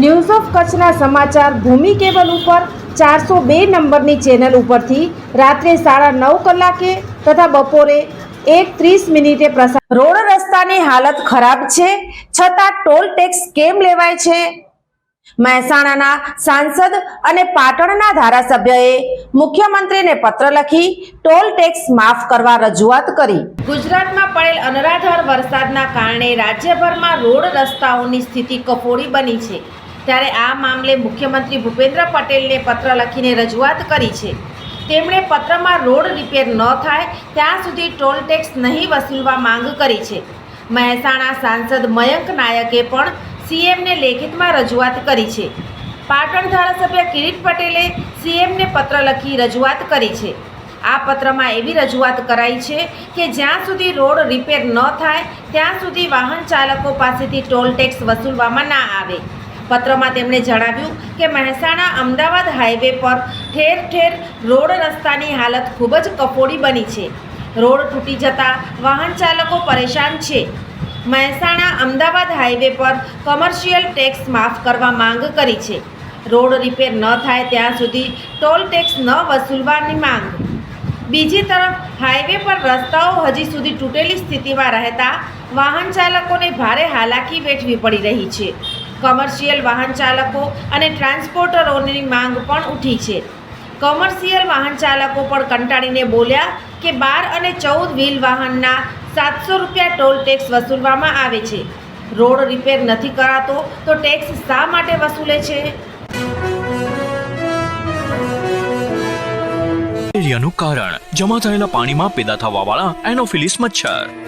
news of કચ્છના સમાચાર ભૂમિ cable ઉપર ચારસો બે નંબરની ચેનલ ઉપરથી રાત્રે સાડા નવ કલાકે તથા બપોરે એક ત્રીસ મિનિટે પ્રસાર રોડ રસ્તાની હાલત ખરાબ છે, છતાં ટોલ ટેક્સ કેમ લેવાય છે? મહેસાણાના સાંસદ અને પાટણના ધારાસભ્યએ મુખ્યમંત્રીને પત્ર લખી ટોલ ટેક્સ માફ કરવા રજૂઆત કરી. ગુજરાતમાં પડેલ અનરાધાર વરસાદના કારણે રાજ્યભરમાં રોડ રસ્તાઓની સ્થિતિ કફોડી બની છે. ત્યારે આ મામલે મુખ્યમંત્રી ભૂપેન્દ્ર પટેલને પત્ર લખીને રજૂઆત કરી છે. તેમણે પત્રમાં રોડ રિપેર ન થાય ત્યાં સુધી ટોલ ટેક્સ નહીં વસૂલવા માંગ કરી છે. મહેસાણા સાંસદ મયંક નાયકે પણ સીએમને લેખિતમાં રજૂઆત કરી છે. પાટણ ધારાસભ્ય કિરીટ પટેલે સીએમને પત્ર લખી રજૂઆત કરી છે. આ પત્રમાં એવી રજૂઆત કરાઈ છે કે જ્યાં સુધી રોડ રિપેર ન થાય, ત્યાં સુધી વાહન ચાલકો પાસેથી ટોલ ટેક્સ વસૂલવામાં ના આવે. પત્રમાં તેમણે જણાવ્યું કે મહેસાણા અમદાવાદ હાઈવે પર ઠેર ઠેર રોડ રસ્તાની હાલત ખૂબ જ કફોડી બની છે. રોડ તૂટી જતા વાહન ચાલકો પરેશાન છે. મહેસાણા અમદાવાદ હાઈવે પર કમર્શિયલ ટેક્સ માફ કરવા માંગ કરી છે. રોડ રિપેર ન થાય ત્યાં સુધી ટોલ ટેક્સ ન વસૂલવાની માંગ. બીજી તરફ, હાઈવે પર રસ્તાઓ હજી સુધી તૂટેલી સ્થિતિમાં રહેતા વાહન ચાલકોને ભારે હાલાકી વેઠવી પડી રહી છે. કમર્શિયલ વાહન ચાલકો અને ટ્રાન્સપોર્ટરોની માંગ પણ ઉઠી છે. કોમર્શિયલ વાહન ચાલકો પણ કંટાળીને બોલ્યા કે બાર અને ચૌદ વ્હીલ વાહનના સાતસો રૂપિયા ટોલ ટેક્સ વસૂલવામાં આવે છે. રોડ રિપેર નથી કરાતો તો ટેક્સ શા માટે વસૂલે છે? એરિયાનું કારણ. જમા થયેલા પાણીમાં પેદા થવાવાળા એનોફિલિસ મચ્છર.